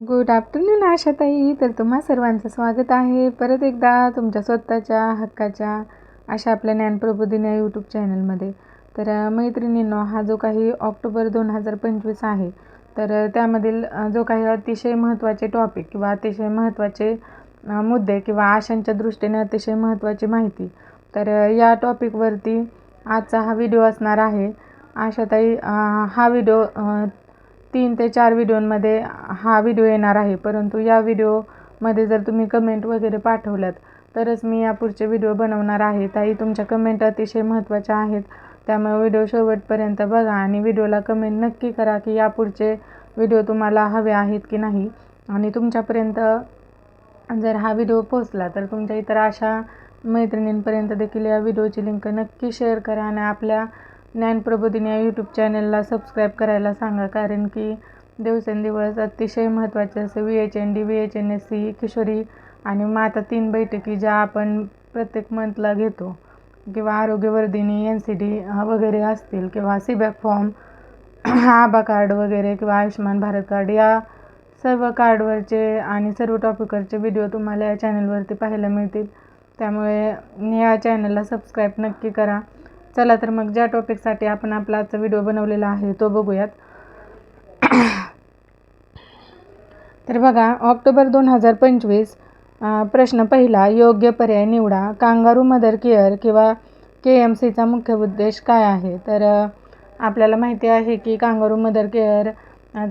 Good afternoon आशाताई. तर तुम्हा सर्वांचं स्वागत आहे. परत एकदा तुमच्या स्वतःच्या हक्काच्या अशा आपल्या ज्ञानप्रबोधिनी या यूट्यूब चॅनलमध्ये तर मैत्रिणींनो हा जो काही ऑक्टोबर दोन हजार पंचवीस आहे तर त्यामधील जो काही अतिशय महत्त्वाचे टॉपिक किंवा अतिशय महत्त्वाचे मुद्दे किंवा आशांच्या दृष्टीने अतिशय महत्त्वाची माहिती तर या टॉपिकवरती आजचा हा व्हिडिओ असणार आहे. आशाताई हा व्हिडिओ तीन ते चार व्हिडिओंमध्ये हा व्हिडिओ येणार आहे. परंतु या व्हिडिओमध्ये जर तुम्ही कमेंट वगैरे पाठवल्यात तरच मी यापुढचे व्हिडिओ बनवणार आहे. ताई तुमच्या कमेंट अतिशय महत्त्वाच्या आहेत. त्यामुळे व्हिडिओ शेवटपर्यंत बघा आणि व्हिडिओला कमेंट नक्की करा की यापुढचे व्हिडिओ तुम्हाला हवे आहेत की नाही. आणि तुमच्यापर्यंत जर हा व्हिडिओ पोचला तर तुमच्या इतर अशा मैत्रिणींपर्यंत देखील या व्हिडिओची लिंक नक्की शेअर करा आणि आपल्या ज्ञानप्रबोधिनी या यूट्यूब चॅनलला सबस्क्राईब करायला सांगा. कारण की दिवसेंदिवस अतिशय महत्त्वाचे असे V H N D V H N S C Kishori आणि माता तीन बैठकी ज्या आपण प्रत्येक मंथला घेतो किंवा आरोग्यवर्धिनी एन सी डी वगैरे असतील किंवा सीबॅक फॉर्म आबा कार्ड वगैरे किंवा आयुष्यमान भारत कार्ड या सर्व कार्डवरचे आणि सर्व टॉपिकवरचे व्हिडिओ तुम्हाला या चॅनलवरती पाहायला मिळतील. त्यामुळे या चॅनलला सबस्क्राईब नक्की करा. चला तर मग ज्या टॉपिकसाठी आपण आपला आजचा व्हिडिओ बनवलेला आहे तो बघूयात. तर बघा ऑक्टोबर दोन हजार पंचवीस प्रश्न पहिला योग्य पर्याय निवडा. कांगारू मदर केअर किंवा के एम सीचा मुख्य उद्देश काय आहे? तर आपल्याला माहिती आहे की कांगारू मदर केअर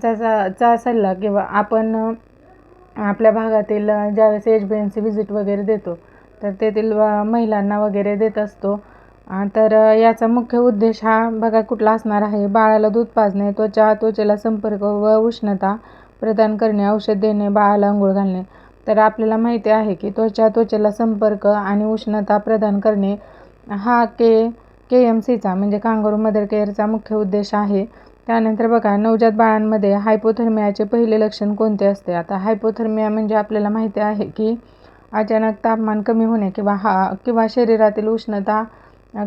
चा चा- सल्ला किंवा आपण आपल्या भागातील ज्यावेळेस H B N C visit वगैरे देतो तर तेथील महिलांना वगैरे देत असतो. तर याचा मुख्य उद्देश हा बघा कुठला असणार आहे. बाळाला दूध पाजणे त्वचा त्वचेला संपर्क व उष्णता प्रदान करणे औषध देणे बाळाला अंघोळ घालणे. तर आपल्याला माहिती आहे की त्वचा त्वचेला संपर्क आणि उष्णता प्रदान करणे हा के के एम सीचा म्हणजे कांगारू मदर केअरचा मुख्य उद्देश आहे. त्यानंतर बघा नवजात बाळांमध्ये हायपोथर्मियाचे पहिले लक्षण कोणते असते? आता हायपोथर्मिया म्हणजे आपल्याला माहिती आहे की अचानक तापमान कमी होणे किंवा हा किंवा शरीरातील उष्णता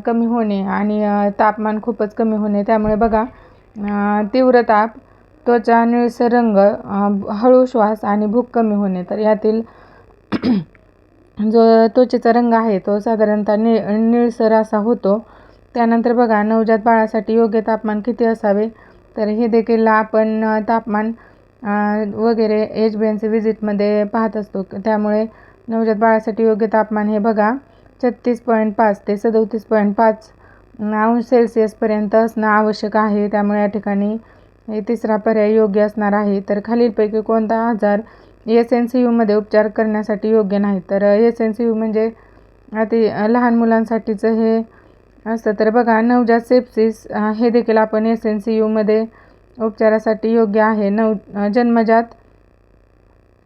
कमी होणे आणि तापमान खूपच कमी होणे. त्यामुळे बघा तीव्रताप तीव्र ताप त्वचा निळसर रंग हळू श्वास आणि भूक कमी होणे. तर यातील जो त्वचेचा रंग आहे तो साधारणतः नि निळसर असा होतो. त्यानंतर बघा नवजात बाळासाठी योग्य तापमान किती असावे? तर हे देखील आपण तापमान वगैरे एच बी एन सी व्हिजिटमध्ये पाहत असतो. त्यामुळे नवजात बाळासाठी योग्य तापमान हे बघा छत्तीस पॉईंट पाच ते सदोतीस पॉईंट पाच अंश सेल्सिअसपर्यंत असणं आवश्यक आहे. त्यामुळे या ठिकाणी तिसरा पर्याय योग्य असणार आहे. तर खालीलपैकी कोणता आजार एस एन सी यूमध्ये उपचार करण्यासाठी योग्य नाही? तर एस एन सी यू म्हणजे अति लहान मुलांसाठीचं हे असतं. तर बघा नवजात सेप्सिस हे देखील आपण एस एन सी यूमध्ये उपचारासाठी योग्य आहे. नव जन्मजात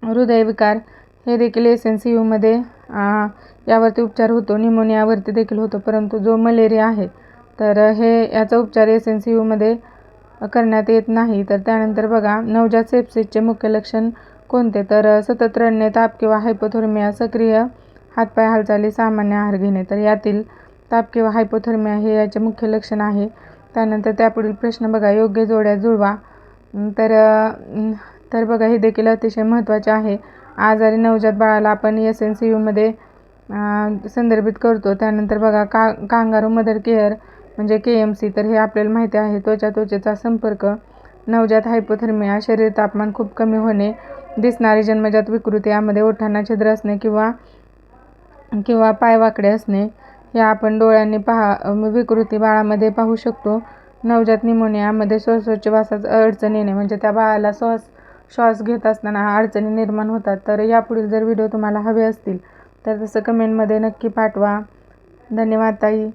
हृदयविकार हे देखील एस एन सी यूमध्ये यावरती उपचार होतो. निमोनियावरती देखील होतो. परंतु जो मलेरिया आहे तर हे याचा उपचार एस एन सी यूमध्ये करण्यात येत नाही. तर त्यानंतर बघा नवजात सेप्सिसचे मुख्य लक्षण कोणते? तर सतत रडणे ताप किंवा हायपोथर्मिया सक्रिय हातपाय हालचाली सामान्य आहार घेणे. तर यातील ताप किंवा हायपोथर्मिया हे याचे मुख्य लक्षण आहे. त्यानंतर त्यापुढील प्रश्न बघा योग्य जोड्या जुळवा. तर तर बघा हे देखील अतिशय महत्त्वाचे आहे. आजारी नवजात बाळाला आपण एस एन सी यूमध्ये संदर्भित करतो. त्यानंतर बघा का कांगारू मदर केअर म्हणजे के एम सी तर हे आपल्याला माहिती आहे त्वचा त्वचेचा संपर्क नवजात हायपोथर्मिया शरीर तापमान खूप कमी होणे दिसणारी जन्मजात विकृती यामध्ये ओठांना छिद्र असणे किंवा किंवा पाय वाकडे असणे हे आपण डोळ्यांनी पहा विकृती बाळामध्ये पाहू शकतो. नवजात निमोनियामध्ये श्वासोच्छवासाच अडचण येणे म्हणजे त्या बाळाला श्वास श्वास घेत असताना अडचणी निर्माण होतात. तर यापुढील जर व्हिडिओ तुम्हाला हवे असतील तर तसं कमेंटमध्ये नक्की पाठवा. धन्यवाद ताई.